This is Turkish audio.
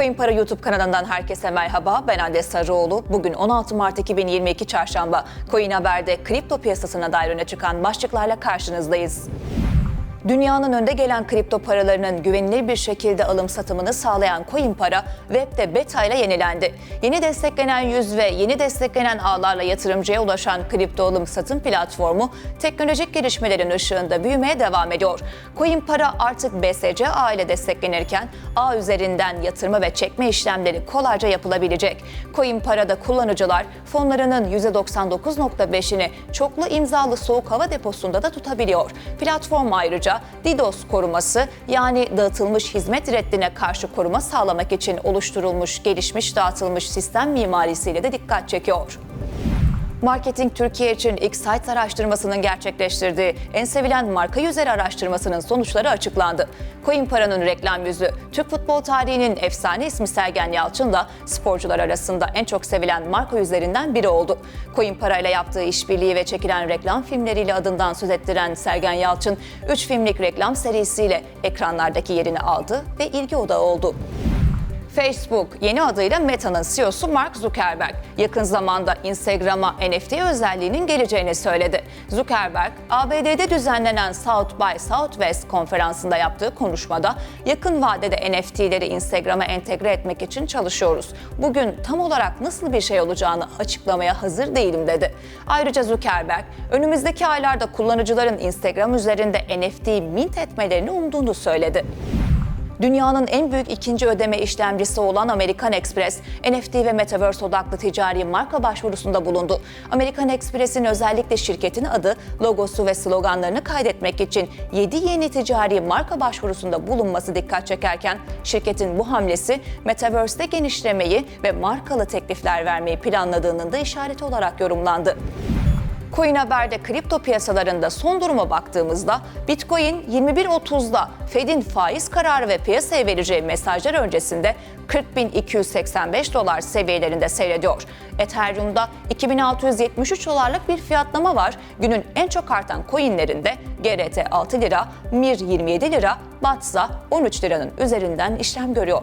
Coin Para YouTube kanalından herkese merhaba. Ben Hande Sarıoğlu. Bugün 16 Mart 2022 Çarşamba. Coin Haber'de kripto piyasasına dair öne çıkan başlıklarla karşınızdayız. Dünyanın önde gelen kripto paralarının güvenilir bir şekilde alım satımını sağlayan Coin Para, webde beta ile yenilendi. Yeni desteklenen yüz ve yeni desteklenen ağlarla yatırımcıya ulaşan kripto alım satım platformu teknolojik gelişmelerin ışığında büyümeye devam ediyor. Coin Para artık BSC ağ ile desteklenirken ağ üzerinden yatırma ve çekme işlemleri kolayca yapılabilecek. Coin Para'da kullanıcılar fonlarının %99.5'ini çoklu imzalı soğuk hava deposunda da tutabiliyor. Platform ayrıca DDoS koruması yani dağıtılmış hizmet reddine karşı koruma sağlamak için oluşturulmuş gelişmiş dağıtılmış sistem mimarisiyle de dikkat çekiyor. Marketing Türkiye için X-Sites araştırmasının gerçekleştirdiği en sevilen marka yüzleri araştırmasının sonuçları açıklandı. Coin Para'nın reklam yüzü, Türk futbol tarihinin efsane ismi Sergen Yalçın da sporcular arasında en çok sevilen marka yüzlerinden biri oldu. Coin Para ile yaptığı işbirliği ve çekilen reklam filmleriyle adından söz ettiren Sergen Yalçın, 3 filmlik reklam serisiyle ekranlardaki yerini aldı ve ilgi odağı oldu. Facebook yeni adıyla Meta'nın CEO'su Mark Zuckerberg yakın zamanda Instagram'a NFT özelliğinin geleceğini söyledi. Zuckerberg, ABD'de düzenlenen South by Southwest konferansında yaptığı konuşmada yakın vadede NFT'leri Instagram'a entegre etmek için çalışıyoruz. Bugün tam olarak nasıl bir şey olacağını açıklamaya hazır değilim dedi. Ayrıca Zuckerberg, önümüzdeki aylarda kullanıcıların Instagram üzerinde NFT mint etmelerini umduğunu söyledi. Dünyanın en büyük ikinci ödeme işlemcisi olan American Express, NFT ve Metaverse odaklı ticari marka başvurusunda bulundu. American Express'in özellikle şirketin adı, logosu ve sloganlarını kaydetmek için 7 yeni ticari marka başvurusunda bulunması dikkat çekerken, şirketin bu hamlesi Metaverse'de genişlemeyi ve markalı teklifler vermeyi planladığının da işareti olarak yorumlandı. Coin Haber'de kripto piyasalarında son duruma baktığımızda Bitcoin 21.30'da Fed'in faiz kararı ve piyasaya vereceği mesajlar öncesinde 40.285 dolar seviyelerinde seyrediyor. Ethereum'da 2673 dolarlık bir fiyatlama var. Günün en çok artan coinlerinde GRT 6 lira, MIR 27 lira, BATSA 13 liranın üzerinden işlem görüyor.